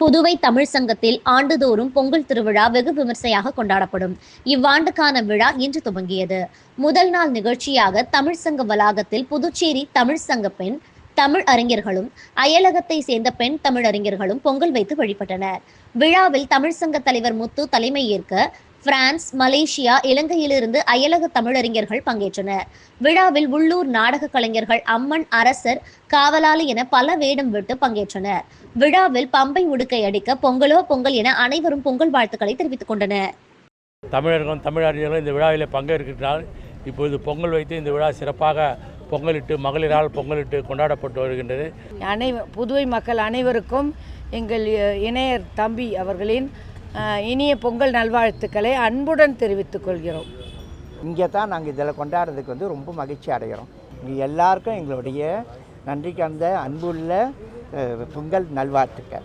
புதுவை தமிழ் சங்கத்தில் ஆண்டுதோறும் பொங்கல் திருவிழா வெகு விமர்சையாக கொண்டாடப்படும். இவ்வாண்டுக்கான விழா இன்று துவங்கியது. முதல் நாள் நிகழ்ச்சியாக தமிழ் சங்க வளாகத்தில் புதுச்சேரி தமிழ் சங்க பெண் தமிழ் அறிஞர்களும் அயலகத்தை சேர்ந்த பெண் தமிழ் அறிஞர்களும் பொங்கல் வைத்து வழிபட்டனர். விழாவில் தமிழ் சங்க தலைவர் முத்து தலைமை ஏற்க பிரான்ஸ் மலேசியா இலங்கையிலிருந்து அயலக தமிழறிஞர்கள் பங்கேற்றனர். விழாவில் உள்ளூர் நாடக கலைஞர்கள் அம்மன் அரசர் காவலாளி என பல வேடம் விட்டு பங்கேற்றனர். விழாவில் பம்பை உடுக்கை அடிக்க பொங்கலோ பொங்கல் என அனைவரும் பொங்கல் வாழ்த்துக்களை தெரிவித்துக் கொண்டனர். தமிழர்களும் தமிழறிஞர்களும் இந்த விழாவில் பங்கேற்கின்றால் இப்பொழுது பொங்கல் வைத்து இந்த விழா சிறப்பாக பொங்கலிட்டு மகளிரால் பொங்கலிட்டு கொண்டாடப்பட்டு வருகின்றது. அனை புதுவை மக்கள் அனைவருக்கும் எங்கள் இணையர் தம்பி அவர்களின் இனிய பொங்கல் நல்வாழ்த்துக்களை அன்புடன் தெரிவித்துக் கொள்கிறோம். இங்கே தான் நாங்கள் இதில் கொண்டாடுறதுக்கு வந்து ரொம்ப மகிழ்ச்சி அடைகிறோம். இங்கே எல்லாருக்கும் எங்களுடைய நன்றி கலந்த அன்புள்ள பொங்கல் நல்வாழ்த்துக்கள்.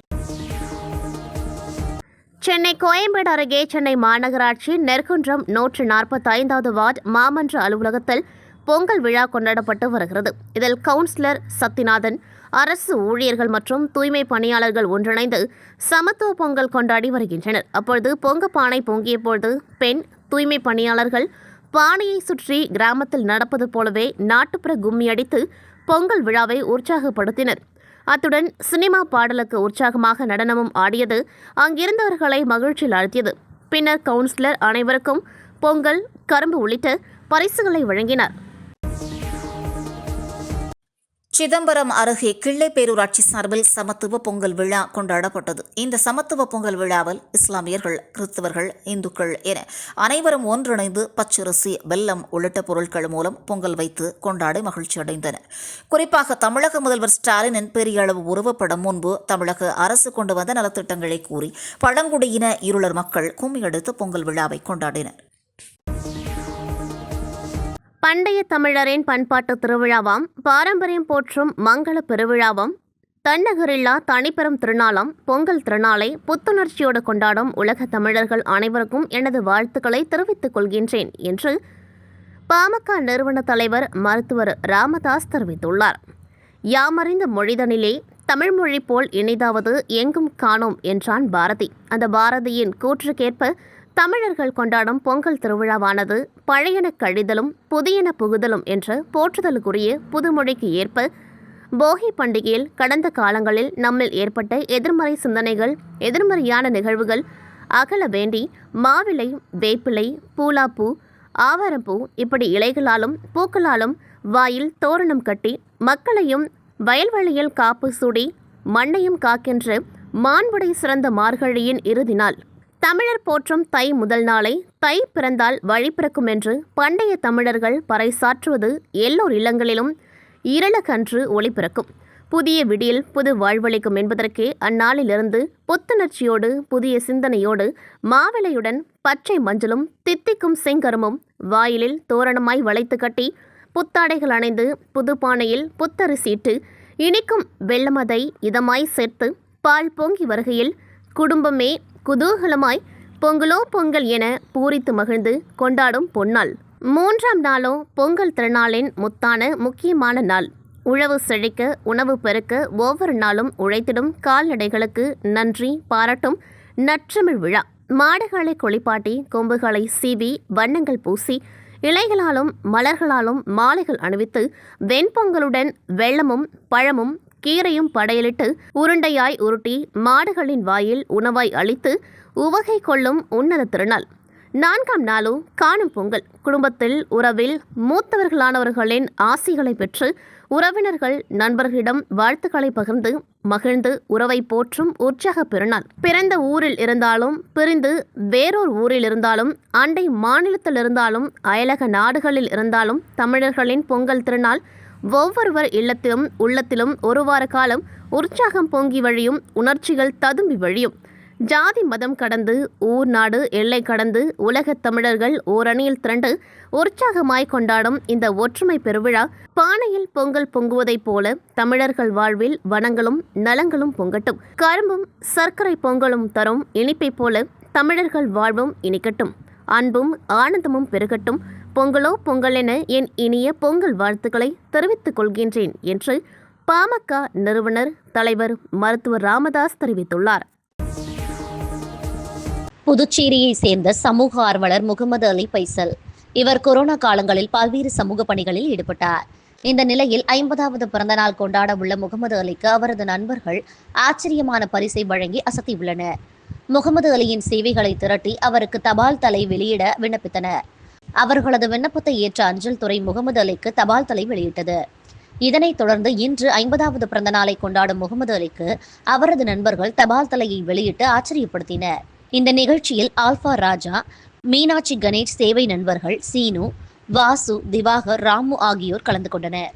சென்னை கோயம்பேடு அருகே சென்னை மாநகராட்சி நெற்குன்றம் நூற்று நாற்பத்தைந்தாவது வார்டு மாமன்ற அலுவலகத்தில் பொங்கல் விழா கொண்டாடப்பட்டு வருகிறது. இதில் கவுன்சிலர் சத்திநாதன் அரசு ஊழியர்கள் மற்றும் தூய்மை பணியாளர்கள் ஒன்றிணைந்து சமத்துவ பொங்கல் கொண்டாடி வருகின்றனர். அப்பொழுது பொங்க பானை பொங்கிய பொழுது பெண் தூய்மை பணியாளர்கள் பானையை சுற்றி கிராமத்தில் நடப்பது போலவே நாட்டுப்புற கும்மி அடித்து பொங்கல் விழாவை உற்சாகப்படுத்தினர். அத்துடன் சினிமா பாடலுக்கு உற்சாகமாக நடனமும் ஆடியது. அங்கிருந்தவர்களை மகிழ்ச்சியில் ஆழ்த்தியது. பின்னர் கவுன்சிலர் அனைவருக்கும் பொங்கல் கரும்பு உள்ளிட்ட பரிசுகளை வழங்கினார். சிதம்பரம் அருகே கிள்ளை பேரூராட்சி சார்பில் சமத்துவ பொங்கல் விழா கொண்டாடப்பட்டது. இந்த சமத்துவ பொங்கல் விழாவில் இஸ்லாமியர்கள் கிறிஸ்தவர்கள் இந்துக்கள் என அனைவரும் ஒன்றிணைந்து பச்சரிசி வெல்லம் உள்ளிட்ட பொருட்கள் மூலம் பொங்கல் வைத்து கொண்டாடி மகிழ்ச்சி அடைந்தனர். குறிப்பாக தமிழக முதல்வர் ஸ்டாலினின் பெரிய அளவு உருவப்படம் முன்பு தமிழக அரசு கொண்டு வந்த நலத்திட்டங்களை கூறி பழங்குடியின இருளர் மக்கள் கும்மியடித்து பொங்கல் விழாவை கொண்டாடினர். பண்டைய தமிழரின் பண்பாட்டு திருவிழாவாம் பாரம்பரியம் போற்றும் மங்கள பெருவிழாவாம் தன்னகரில்லா தனிப்பெரும் திருநாளாம் பொங்கல் திருநாளை புத்துணர்ச்சியோடு கொண்டாடும் உலக தமிழர்கள் அனைவருக்கும் எனது வாழ்த்துக்களை தெரிவித்துக் கொள்கின்றேன் என்று பாமக நிறுவன தலைவர் மருத்துவர் ராமதாஸ் தெரிவித்துள்ளார். யாமறிந்த மொழிதனிலே தமிழ்மொழி போல் இனிதாவது எங்கும் காணோம் என்றான் பாரதி. அந்த பாரதியின் கூற்றுக்கேற்ப தமிழர்கள் கொண்டாடும் பொங்கல் திருவிழாவானது பழையன கழிதலும் புதியன புகுதலும் என்ற போற்றுதலுக்குரிய புதுமொழிக்கு ஏற்ப போகி பண்டிகையில் கடந்த காலங்களில் நம்மில் ஏற்பட்ட எதிர்மறை சிந்தனைகள் எதிர்மறையான நிகழ்வுகள் அகல வேண்டி மாவிலை வேப்பிலை பூலாப்பூ ஆவாரம்பூ இப்படி இலைகளாலும் பூக்களாலும் வாயில் தோரணம் கட்டி மக்களையும் வயல்வெளியில் காப்பு சூடி மண்ணையும் காக்கின்ற மாண்புடை சிறந்த மார்கழியின் இறுதி நாள். தமிழர் போற்றும் தை முதல் நாளை தை பிறந்தால் வழி பிறக்கும் என்று பண்டைய தமிழர்கள் பறைசாற்றுவது எல்லோர் இல்லங்களிலும் இருளகன்று ஒளி பிறக்கும். புதிய விடியில் புது வாழ்வளிக்கும் என்பதற்கே அந்நாளிலிருந்து புத்துணர்ச்சியோடு புதிய சிந்தனையோடு மாவிளையுடன் பச்சை மஞ்சளும் தித்திக்கும் செங்கருமும் வாயிலில் தோரணமாய் வளைத்து கட்டி புத்தாடைகள் அணைந்து புது பானையில் புத்தரிசீட்டு இனிக்கும் வெள்ளமதை இதமாய் சேர்த்து பால் பொங்கி வருகையில் குடும்பமே குதூகலமாய் பொங்கலோ பொங்கல் என பூரித்து மகிழ்ந்து கொண்டாடும் பொன்னாள் மூன்றாம் நாளோ பொங்கல் திருநாளின் முத்தான முக்கியமான நாள். உழவு செழிக்க உணவு பெருக்க ஒவ்வொரு நாளும் உழைத்திடும் கால்நடைகளுக்கு நன்றி பாராட்டும் நற்றமிழ் விழா. மாடுகளை குளிப்பாட்டி கொம்புகளை சீவி வண்ணங்கள் பூசி இலைகளாலும் மலர்களாலும் மாலைகள் அணிவித்து வெண்பொங்கலுடன் வெள்ளமும் பழமும் கீரையும் படையலிட்டு உருண்டையாய் உருட்டி மாடுகளின் வாயில் உணவாய் அளித்து உவகை கொள்ளும் உன்னத திருநாள். நான்காம் நாளோ காணும் பொங்கல். குடும்பத்தில் உறவில் மூத்தவர்களானவர்களின் ஆசிகளை பெற்று உறவினர்கள் நண்பர்களிடம் வாழ்த்துக்களை பகிர்ந்து மகிழ்ந்து உறவை போற்றும் உற்சாக பெருநாள். பிறந்த ஊரில் இருந்தாலும் பிரிந்து வேறொரு ஊரில் இருந்தாலும் அண்டை மாநிலத்தில் இருந்தாலும் அயலக நாடுகளில் இருந்தாலும் தமிழர்களின் பொங்கல் திருநாள் ஒவ்வொருவர் இல்லத்திலும் உள்ளத்திலும் ஒரு வார காலம் உற்சாகம் பொங்கி வழியும் உணர்ச்சிகள் ததும்பி வழியும். ஜாதி மதம் கடந்து ஊர் நாடு எல்லை கடந்து உலகத் தமிழர்கள் ஓரணியில் திரண்டு உற்சாகமாய் கொண்டாடும் இந்த ஒற்றுமை பெருவிழா பானையில் பொங்கல் பொங்குவதைப் போல தமிழர்கள் வாழ்வில் வனங்களும் நலங்களும் பொங்கட்டும். கரும்பும் சர்க்கரை பொங்கலும் தரும் இனிப்பைப் போல தமிழர்கள் வாழ்வும் இனிக்கட்டும். அன்பும் ஆனந்தமும் பெருகட்டும். பொங்கலோ பொங்கல் என என் இனிய பொங்கல் வாழ்த்துக்களை தெரிவித்துக் கொள்கின்றேன் என்று பாமக நிறுவனர் தலைவர் மருத்துவர் ராமதாஸ் தெரிவித்துள்ளார். புதுச்சேரியை சேர்ந்த சமூக ஆர்வலர் முகமது அலி பைசல் இவர் கொரோனா காலங்களில் பல்வேறு சமூக பணிகளில் ஈடுபட்டார். இந்த நிலையில் ஐம்பதாவது பிறந்தநாள் கொண்டாட உள்ள முகமது அலிக்கு அவரது நண்பர்கள் ஆச்சரியமான பரிசை வழங்கி அசத்தியுள்ளனர். முகமது அலியின் சேவைகளை திரட்டி அவருக்கு தபால் தலை வெளியிட விண்ணப்பித்தனர். அவர்களது விண்ணப்பத்தை ஏற்ற அஞ்சல் துறை முகமது அலிக்கு தபால் தலை வெளியிட்டது. இதனைத் தொடர்ந்து இன்று ஐம்பதாவது பிறந்த நாளை கொண்டாடும் முகமது அலிக்கு அவரது நண்பர்கள் தபால் தலையை வெளியிட்டு ஆச்சரியப்படுத்தினர். இந்த நிகழ்ச்சியில் ஆல்பா ராஜா மீனாட்சி கணேஷ் சேவை நண்பர்கள் சீனு வாசு திவாகர் ராமு ஆகியோர் கலந்து கொண்டனர்.